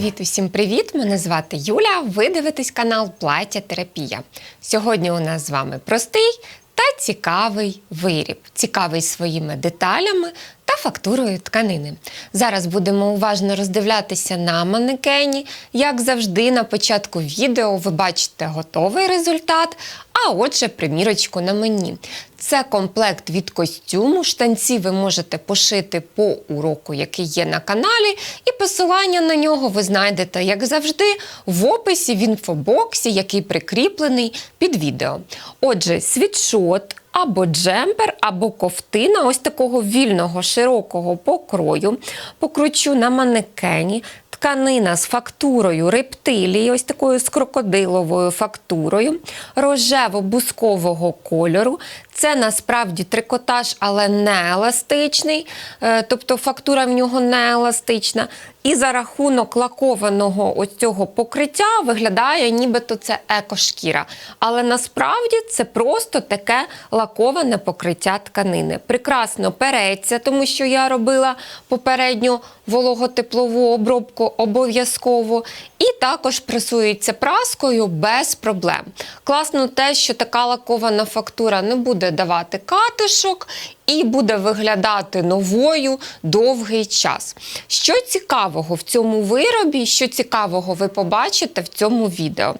привіт, усім привіт! Мене звати Юля. Ви дивитесь канал Плаття Терапія. Сьогодні у нас з вами простий та цікавий виріб, цікавий своїми деталями та фактурою тканини. Зараз будемо уважно роздивлятися на манекені. Як завжди, на початку відео ви бачите готовий результат, а отже, примірочку на мені. Це комплект від костюму. Штанці ви можете пошити по уроку, який є на каналі, і посилання на нього ви знайдете, як завжди, в описі в інфобоксі, який прикріплений під відео. Отже, світшот. Або джемпер, або ковтина, ось такого вільного широкого покрою. Покручу на манекені. Тканина з фактурою рептилії, ось такою з крокодиловою фактурою, рожево-бускового кольору. Це насправді трикотаж, але не еластичний, е, тобто фактура в нього не еластична. І за рахунок лакованого ось цього покриття виглядає, нібито це екошкіра. Але насправді це просто таке лаковане покриття тканини. Прекрасно переться, тому що я робила попередню вологотеплову обробку обов'язково. І також пресується праскою без проблем. Класно те, що така лакована фактура не буде давати катишок і буде виглядати новою довгий час. Що цікавого в цьому виробі, що цікавого ви побачите в цьому відео?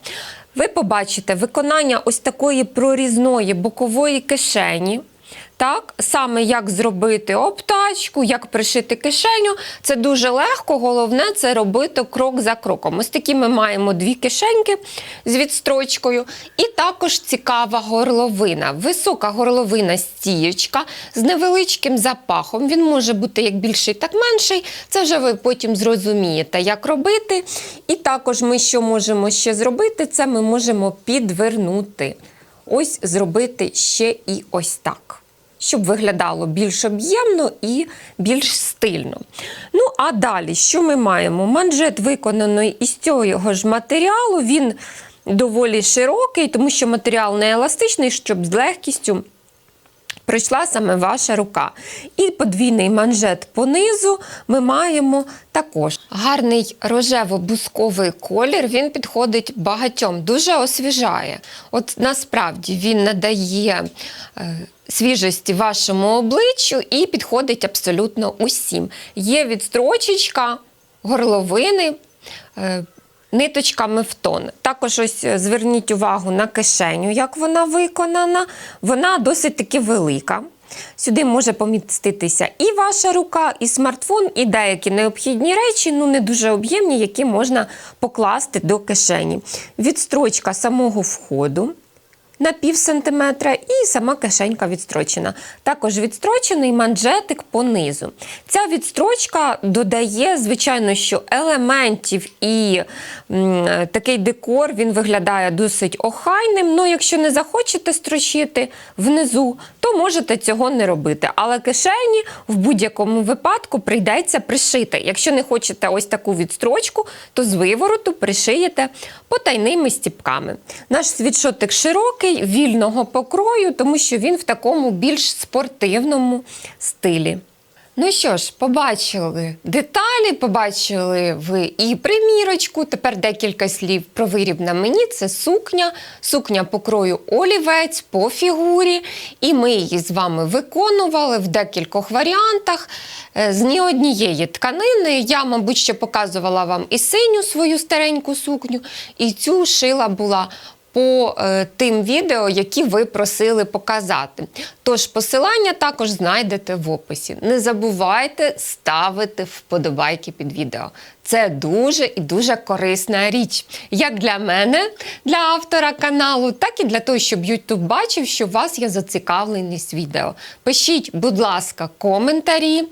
Ви побачите виконання ось такої прорізної бокової кишені. Так, саме як зробити обтачку, як пришити кишеню, це дуже легко. Головне це робити крок за кроком. Ось такі ми маємо дві кишеньки з відстрочкою, і також цікава горловина. Висока горловина стіючка з невеличким запахом. Він може бути як більший, так менший. Це вже ви потім зрозумієте, як робити. І також ми що можемо ще зробити, це ми можемо підвернути. Ось зробити ще і ось так щоб виглядало більш об'ємно і більш стильно. Ну, а далі, що ми маємо? Манжет виконаний із цього ж матеріалу, він доволі широкий, тому що матеріал не еластичний, щоб з легкістю. Прийшла саме ваша рука. І подвійний манжет понизу ми маємо також гарний рожево-бусковий колір. Він підходить багатьом, дуже освіжає. От насправді він надає. Е, свіжості вашому обличчю і підходить абсолютно усім. Є відстрочечка, горловини. Е, ниточками в тон. Також ось зверніть увагу на кишеню, як вона виконана. Вона досить таки велика. Сюди може поміститися і ваша рука, і смартфон, і деякі необхідні речі, ну не дуже об'ємні, які можна покласти до кишені. Відстрочка самого входу на пів сантиметра і сама кишенька відстрочена. Також відстрочений манжетик понизу. Ця відстрочка додає, звичайно, що елементів і м, такий декор він виглядає досить охайним. Ну, якщо не захочете строчити внизу, то можете цього не робити. Але кишені в будь-якому випадку прийдеться пришити. Якщо не хочете ось таку відстрочку, то з вивороту пришиєте потайними стіпками. Наш світшотик широкий вільного покрою, тому що він в такому більш спортивному стилі. Ну що ж, побачили деталі, побачили ви і примірочку. Тепер декілька слів про виріб на мені. Це сукня, сукня покрою олівець по фігурі. І ми її з вами виконували в декількох варіантах. Е, з ні однієї тканини. Я, мабуть, ще показувала вам і синю свою стареньку сукню, і цю шила була по е, тим відео, які ви просили показати. Тож посилання також знайдете в описі. Не забувайте ставити вподобайки під відео. Це дуже і дуже корисна річ, як для мене, для автора каналу, так і для того, щоб YouTube бачив, що у вас є зацікавленість відео. Пишіть, будь ласка, коментарі.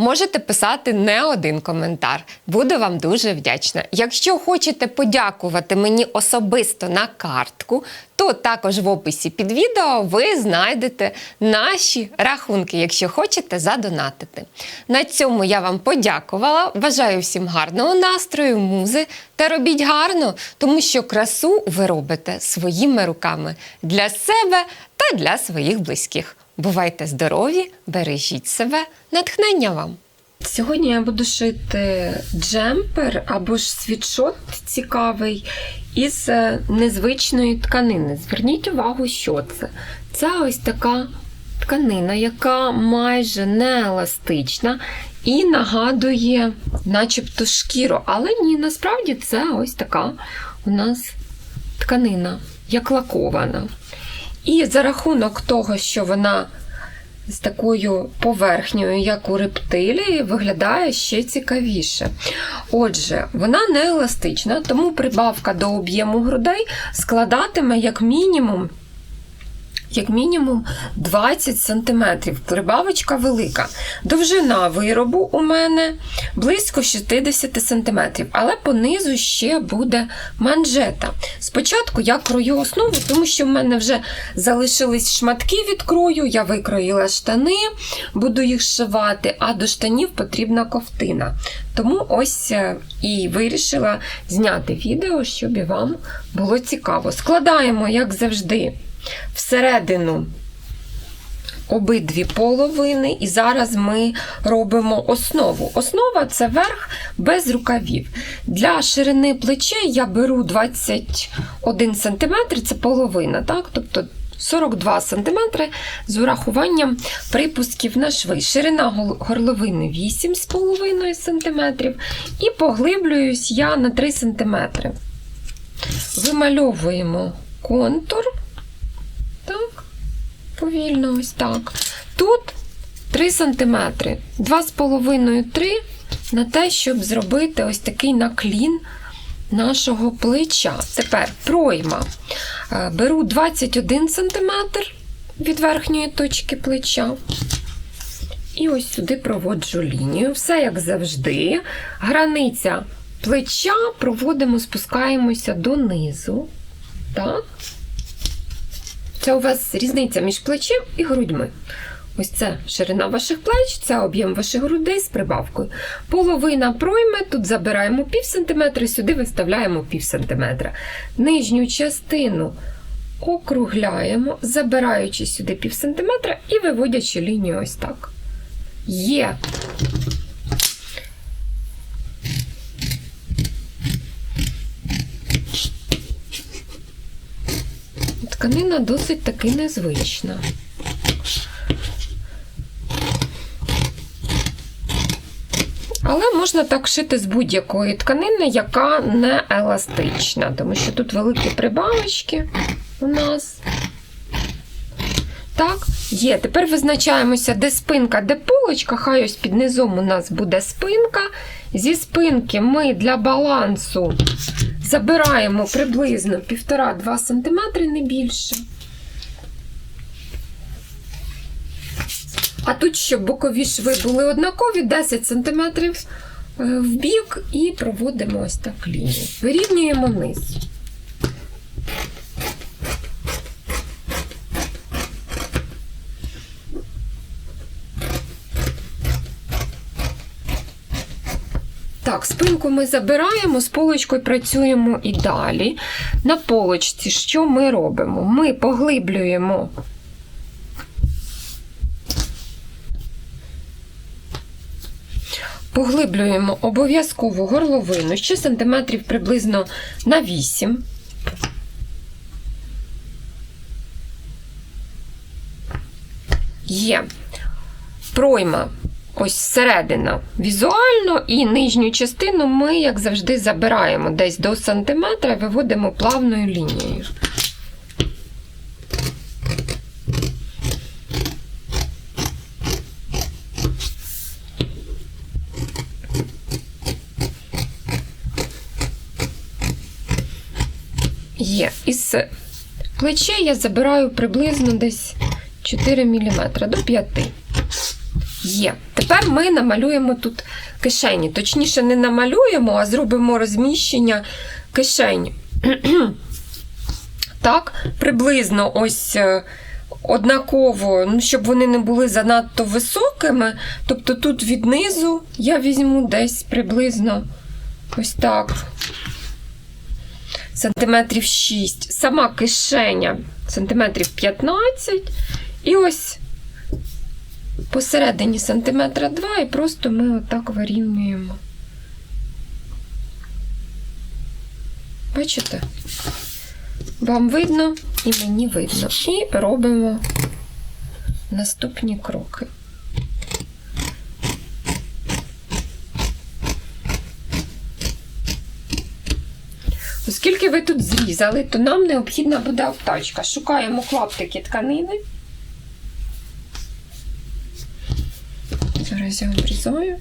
Можете писати не один коментар. Буду вам дуже вдячна. Якщо хочете подякувати мені особисто на картку, то також в описі під відео ви знайдете наші рахунки, якщо хочете задонатити. На цьому я вам подякувала. Бажаю всім гарного настрою, музи та робіть гарно, тому що красу ви робите своїми руками для себе та для своїх близьких. Бувайте здорові, бережіть себе, натхнення вам! Сьогодні я буду шити джемпер або ж світшот цікавий із е, незвичної тканини. Зверніть увагу, що це. Це ось така тканина, яка майже не еластична і нагадує, начебто, шкіру. Але ні, насправді це ось така у нас тканина, як лакована. І за рахунок того, що вона з такою поверхнею, як у рептилії, виглядає ще цікавіше. Отже, вона не еластична, тому прибавка до об'єму грудей складатиме як мінімум. Як мінімум 20 см. Прибавочка велика. Довжина виробу у мене близько 60 см, але понизу ще буде манжета. Спочатку я крою основу, тому що в мене вже залишились шматки від крою, я викроїла штани, буду їх шивати, а до штанів потрібна ковтина. Тому ось е, і вирішила зняти відео, щоб і вам було цікаво. Складаємо, як завжди всередину обидві половини, і зараз ми робимо основу. Основа це верх без рукавів. Для ширини плечей я беру 21 см, це половина, так? тобто 42 см з урахуванням припусків на шви. Ширина горловини 8,5 см і поглиблююсь я на 3 см. Вимальовуємо контур. Так, повільно ось так. Тут 3 см, 2,5-3 на те, щоб зробити ось такий наклін нашого плеча. Тепер пройма. Е, Беру 21 см від верхньої точки плеча. І ось сюди проводжу лінію. Все як завжди. Границя плеча проводимо, спускаємося донизу. Так. Це у вас різниця між плечем і грудьми. Ось це ширина ваших плеч, це об'єм ваших грудей з прибавкою. Половина пройми, тут забираємо пів сантиметра, сюди виставляємо пів сантиметра. Нижню частину округляємо, забираючи сюди пів сантиметра і виводячи лінію ось так. Є. Тканина досить таки незвична. Але можна так шити з будь-якої тканини, яка не еластична, тому що тут великі прибавочки у нас. Так, є. Тепер визначаємося, де спинка, де полочка. Хай ось під низом у нас буде спинка. Зі спинки ми для балансу забираємо приблизно 1,5-2 см, не більше. А тут, щоб бокові шви були однакові, 10 см в бік і проводимо ось так лінію. Вирівнюємо низ. Так, спинку ми забираємо, з полочкою працюємо і далі. На полочці що ми робимо? Ми поглиблюємо Поглиблюємо обов'язково горловину ще сантиметрів приблизно на 8. Є пройма, ось середина візуально, і нижню частину ми, як завжди, забираємо десь до сантиметра і виводимо плавною лінією. Є. Із плечей я забираю приблизно десь 4 мм до 5 Є. Тепер ми намалюємо тут кишені. Точніше, не намалюємо, а зробимо розміщення кишень. Так, приблизно ось е, однаково, ну, щоб вони не були занадто високими. Тобто тут від низу я візьму десь приблизно ось так сантиметрів 6, сама кишеня сантиметрів 15. І ось посередині сантиметра 2 і просто ми отак вирівнюємо. Бачите? Вам видно і мені видно. І робимо наступні кроки. Оскільки ви тут зрізали, то нам необхідна буде обтачка. Шукаємо клаптики тканини. Зараз я обрізаю.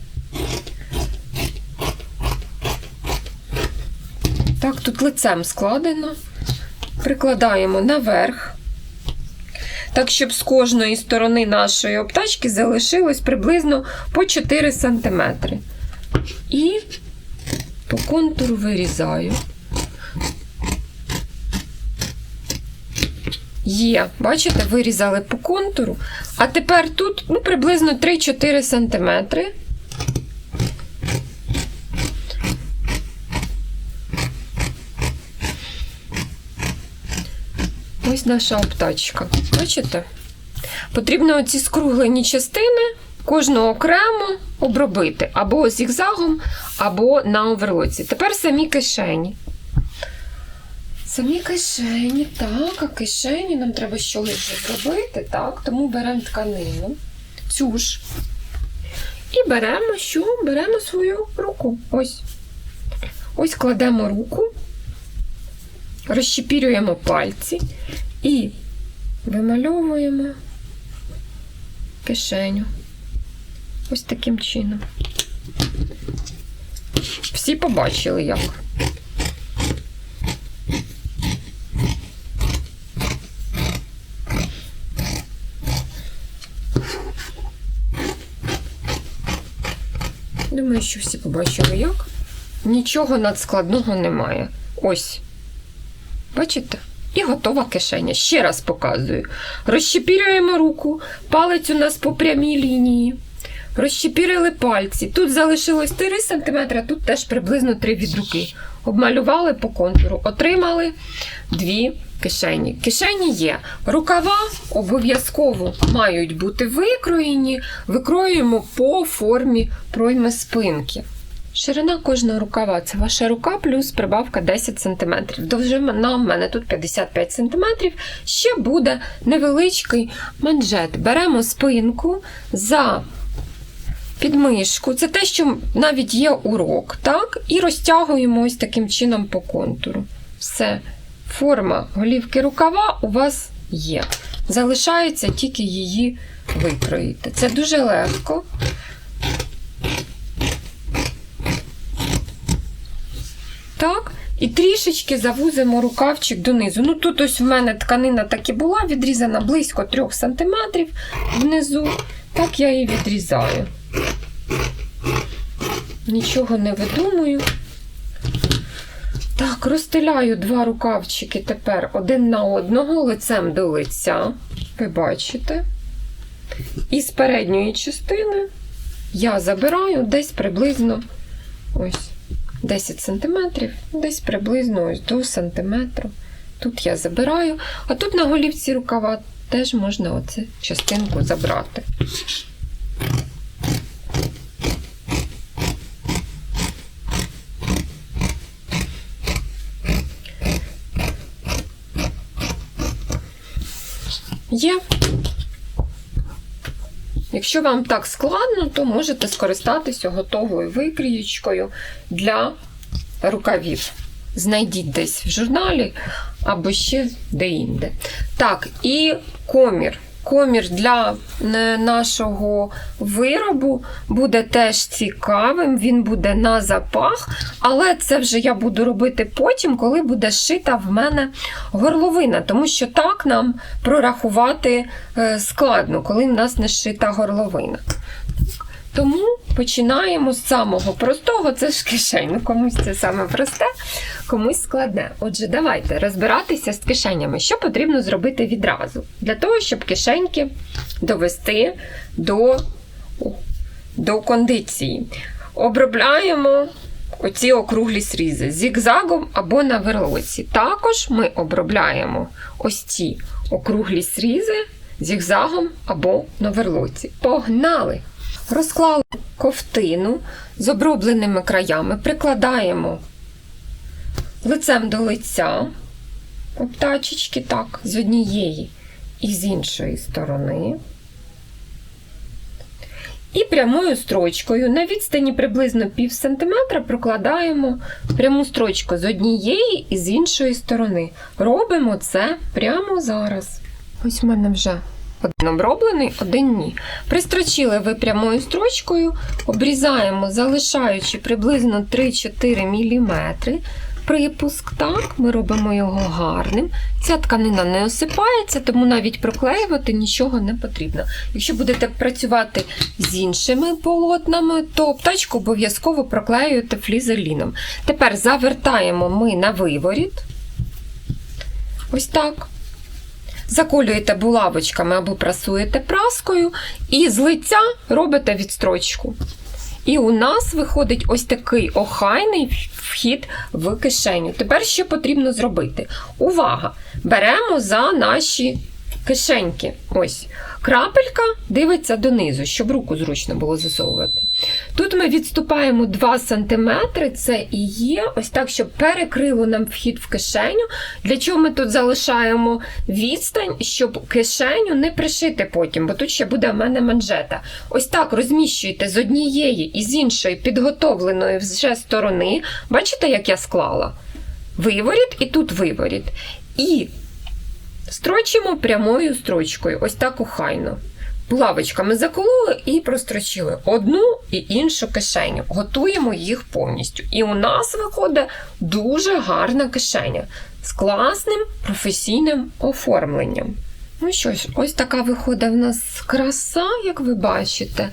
Так, тут лицем складено. Прикладаємо наверх. Так, щоб з кожної сторони нашої обтачки залишилось приблизно по 4 см. І по контуру вирізаю. Є, бачите, вирізали по контуру. А тепер тут ну, приблизно 3-4 см. Ось наша обтачка. Бачите? Потрібно оці скруглені частини кожну окремо обробити або зігзагом, або на оверлоці. Тепер самі кишені. Самі кишені, так, а кишені нам треба щось зробити, так, тому беремо тканину, цю ж. І беремо що? Беремо свою руку. Ось. Ось кладемо руку, розщепірюємо пальці і вимальовуємо кишеню. Ось таким чином. Всі побачили, як. Думаю, що всі побачили як. Нічого надскладного немає. Ось. Бачите? І готова кишеня. Ще раз показую. Розщепірюємо руку, палець у нас по прямій лінії. Розщепірили пальці. Тут залишилось 3 см, тут теж приблизно 3 від руки. Обмалювали по контуру, отримали дві кишені. Кишені є. Рукава обов'язково мають бути викроєні. Викроюємо по формі пройми спинки. Ширина кожного рукава це ваша рука плюс прибавка 10 см. Довжина в мене тут 55 см. Ще буде невеличкий манжет. Беремо спинку за підмишку. Це те, що навіть є урок, так? І розтягуємо ось таким чином по контуру. Все. Форма голівки рукава у вас є. Залишається тільки її викроїти. Це дуже легко. Так, і трішечки завузимо рукавчик донизу. Ну, тут ось в мене тканина так і була, відрізана близько 3 см внизу. Так я і відрізаю. Нічого не видумую. Так, розстеляю два рукавчики тепер один на одного, лицем до лиця. Ви бачите. І з передньої частини я забираю десь приблизно ось 10 см, десь приблизно ось до сантиметру. Тут я забираю, а тут на голівці рукава теж можна оцю частинку забрати. Є. Якщо вам так складно, то можете скористатися готовою викрієчкою для рукавів. Знайдіть десь в журналі або ще де-інде. Так, і комір. Комір для е, нашого виробу буде теж цікавим, він буде на запах, але це вже я буду робити потім, коли буде шита в мене горловина, тому що так нам прорахувати е, складно, коли в нас не шита горловина. Тому починаємо з самого простого, це ж кишень. Ну, комусь це саме просте, комусь складне. Отже, давайте розбиратися з кишенями. Що потрібно зробити відразу? Для того, щоб кишеньки довести до, до кондиції. Обробляємо оці округлі срізи зігзагом або на верлоці. Також ми обробляємо ось ці округлі срізи зігзагом або на верлоці. Погнали! Розклали ковтину з обробленими краями, прикладаємо лицем до лиця, обтачечки так, з однієї і з іншої сторони. І прямою строчкою на відстані приблизно пів сантиметра прокладаємо пряму строчку з однієї і з іншої сторони. Робимо це прямо зараз. Ось в мене вже один оброблений, один ні. Пристрочили ви прямою строчкою, обрізаємо, залишаючи приблизно 3-4 мм. Припуск, так, ми робимо його гарним. Ця тканина не осипається, тому навіть проклеювати нічого не потрібно. Якщо будете працювати з іншими полотнами, то обтачку обов'язково проклеюєте флізеліном. Тепер завертаємо ми на виворіт. Ось так. Заколюєте булавочками або прасуєте праскою, і з лиця робите відстрочку. І у нас виходить ось такий охайний вхід в кишеню. Тепер що потрібно зробити? Увага! Беремо за наші кишеньки. Ось. Крапелька дивиться донизу, щоб руку зручно було засовувати. Тут ми відступаємо 2 см, це і є ось так, щоб перекрило нам вхід в кишеню. Для чого ми тут залишаємо відстань, щоб кишеню не пришити потім, бо тут ще буде в мене манжета. Ось так розміщуєте з однієї і з іншої підготовленої вже сторони. Бачите, як я склала? Виворіт і тут виворіт. І Строчимо прямою строчкою, ось так охайно. Булавочками закололи і прострочили одну і іншу кишеню. Готуємо їх повністю. І у нас виходить дуже гарна кишеня з класним професійним оформленням. Ну що ж, ось така виходить в нас краса, як ви бачите,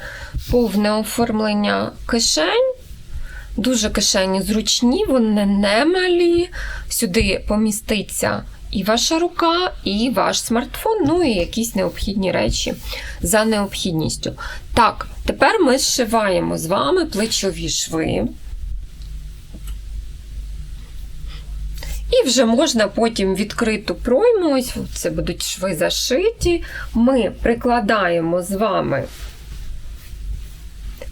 повне оформлення кишень. Дуже кишені зручні, вони не малі. Сюди поміститься і ваша рука, і ваш смартфон, ну і якісь необхідні речі за необхідністю. Так, тепер ми зшиваємо з вами плечові шви. І вже можна потім відкриту пройму, ось це будуть шви зашиті. Ми прикладаємо з вами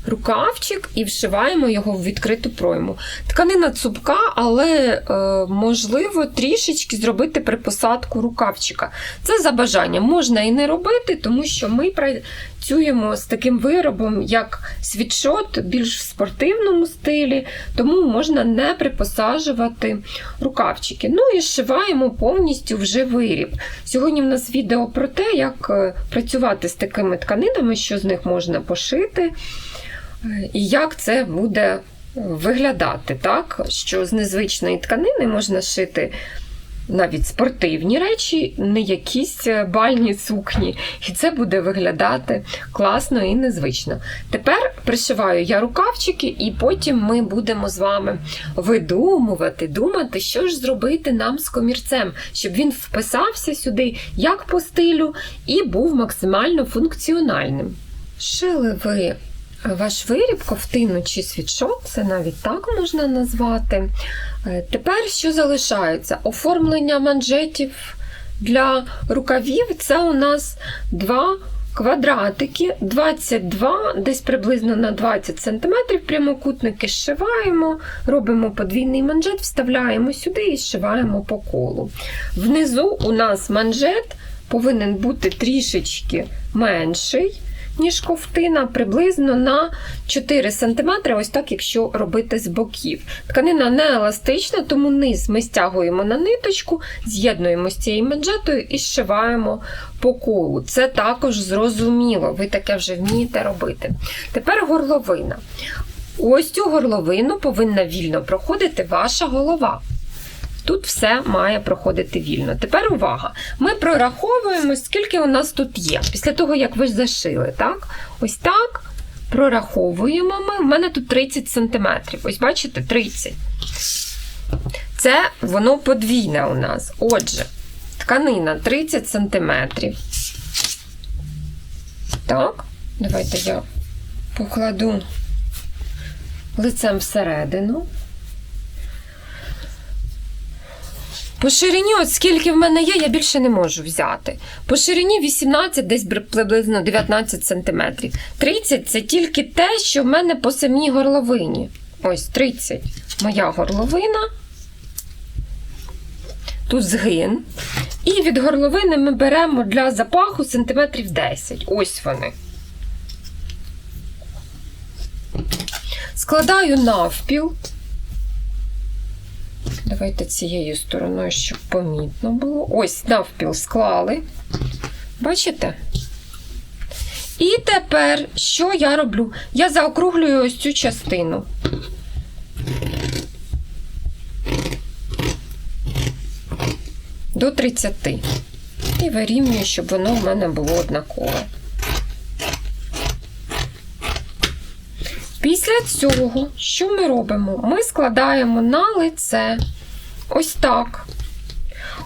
рукавчик і вшиваємо його в відкриту пройму. Тканина цупка, але е, можливо трішечки зробити припосадку рукавчика. Це за бажанням. Можна і не робити, тому що ми працюємо з таким виробом, як світшот, більш в спортивному стилі, тому можна не припосаджувати рукавчики. Ну і зшиваємо повністю вже виріб. Сьогодні в нас відео про те, як е, працювати з такими тканинами, що з них можна пошити. І як це буде виглядати, так? Що з незвичної тканини можна шити навіть спортивні речі, не якісь бальні сукні. І це буде виглядати класно і незвично. Тепер пришиваю я рукавчики, і потім ми будемо з вами видумувати, думати, що ж зробити нам з комірцем, щоб він вписався сюди як по стилю і був максимально функціональним. Шили ви ваш виріб, ковтину чи світшот, це навіть так можна назвати. Е, Тепер що залишається? Оформлення манжетів для рукавів це у нас два квадратики, 22, десь приблизно на 20 см. Прямокутники зшиваємо, робимо подвійний манжет, вставляємо сюди і зшиваємо по колу. Внизу у нас манжет повинен бути трішечки менший ніж ковтина, приблизно на 4 см, ось так, якщо робити з боків. Тканина не еластична, тому низ ми стягуємо на ниточку, з'єднуємо з цією манжетою і зшиваємо по колу. Це також зрозуміло, ви таке вже вмієте робити. Тепер горловина. Ось цю горловину повинна вільно проходити ваша голова. Тут все має проходити вільно. Тепер увага. Ми прораховуємо, скільки у нас тут є. Після того, як ви зашили, так? Ось так. Прораховуємо ми. У мене тут 30 см. Ось бачите, 30. Це воно подвійне у нас. Отже, тканина 30 см. Так, давайте я покладу лицем всередину. По ширині, от скільки в мене є, я більше не можу взяти. По ширині 18, десь приблизно 19 см. 30 це тільки те, що в мене по самій горловині. Ось 30 моя горловина. Тут згин. І від горловини ми беремо для запаху сантиметрів 10. Ось вони. Складаю навпіл. Давайте цією стороною, щоб помітно було. Ось навпіл склали. Бачите? І тепер, що я роблю? Я заокруглюю ось цю частину. До 30. І вирівнюю, щоб воно в мене було однакове. Після цього, що ми робимо? Ми складаємо на лице ось так.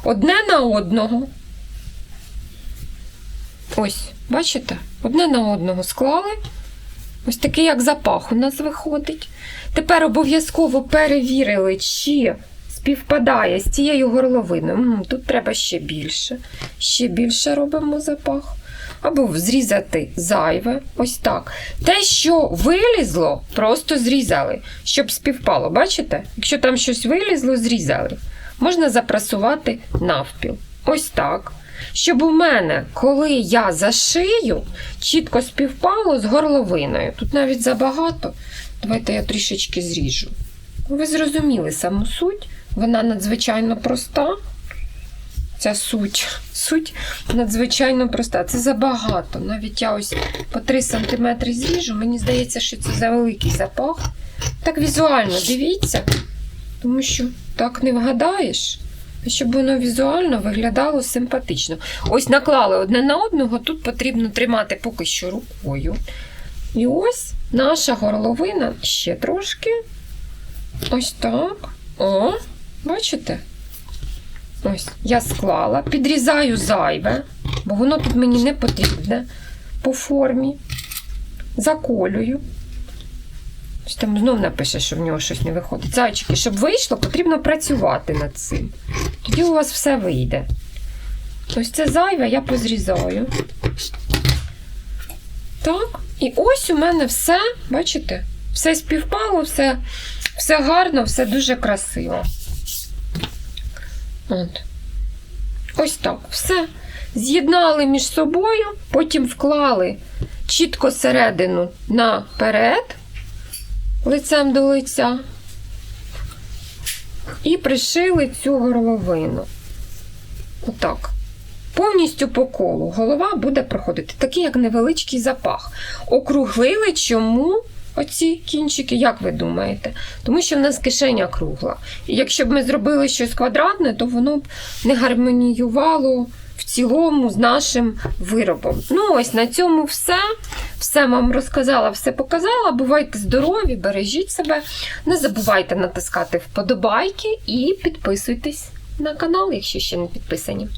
Одне на одного. Ось, бачите? Одне на одного склали. Ось такий, як запах у нас виходить. Тепер обов'язково перевірили, чи співпадає з цією горловиною. Тут треба ще більше. Ще більше робимо запах. Або зрізати зайве. Ось так. Те, що вилізло, просто зрізали, щоб співпало. Бачите? Якщо там щось вилізло, зрізали. Можна запрасувати навпіл. Ось так. Щоб у мене, коли я зашию, чітко співпало з горловиною. Тут навіть забагато. Давайте я трішечки зріжу. Ви зрозуміли саму суть. Вона надзвичайно проста. Ця суть. Суть надзвичайно проста. Це забагато. Навіть я ось по 3 см зріжу. Мені здається, що це за великий запах. Так візуально дивіться, тому що так не вгадаєш. Щоб воно візуально виглядало симпатично. Ось наклали одне на одного, тут потрібно тримати поки що рукою. І ось наша горловина ще трошки. Ось так. О, бачите? Ось, я склала, підрізаю зайве, бо воно тут мені не потрібне по формі. Заколюю. Там знов напише, що в нього щось не виходить. Зайчики, щоб вийшло, потрібно працювати над цим. Тоді у вас все вийде. Ось це зайве я позрізаю. Так. І ось у мене все, бачите, все співпало, все, все гарно, все дуже красиво. От. Ось так. Все. З'єднали між собою, потім вклали чітко середину наперед, лицем до лиця, і пришили цю горловину. Отак. Повністю по колу голова буде проходити, такий як невеличкий запах. Округлили чому оці кінчики, як ви думаєте? Тому що в нас кишеня кругла. І якщо б ми зробили щось квадратне, то воно б не гармоніювало в цілому з нашим виробом. Ну, ось на цьому все. Все вам розказала, все показала. Бувайте здорові, бережіть себе. Не забувайте натискати вподобайки і підписуйтесь на канал, якщо ще не підписані.